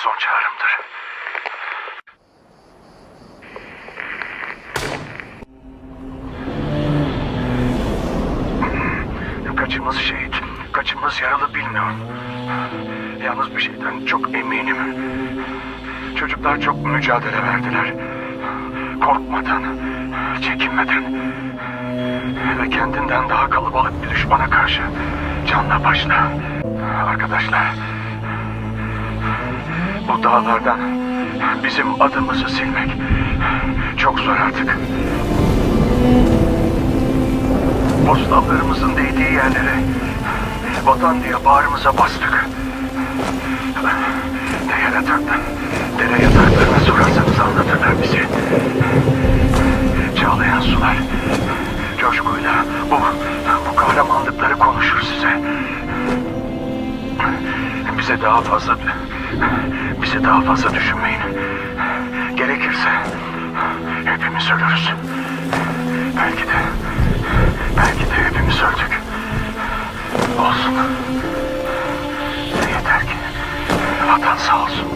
son çağrımdır. Kaçımız şehit, kaçımız yaralı bilmiyorum. Yalnız bir şeyden çok eminim. Çocuklar çok mücadele verdiler. Korkmadan, çekinmeden ve kendinden daha kalabalık bir düşmana karşı canla başla. Arkadaşlar, bu dağlardan bizim adımızı silmek çok zor artık. Postallarımızın değdiği yerlere vatan diye bağrımıza bastık. Ne yataktan, dere yataklarına sorarsanız anlatırlar bizi. Çağlayan sular, coşkuyla bu, bu kahramanlıkları konuşur size. Bize daha fazla, bize daha fazla düşünmeyin. Gerekirse hepimiz ölürüz. Belki de, belki de hepimiz öldük. Olsun. Yeter ki vatan sağ olsun.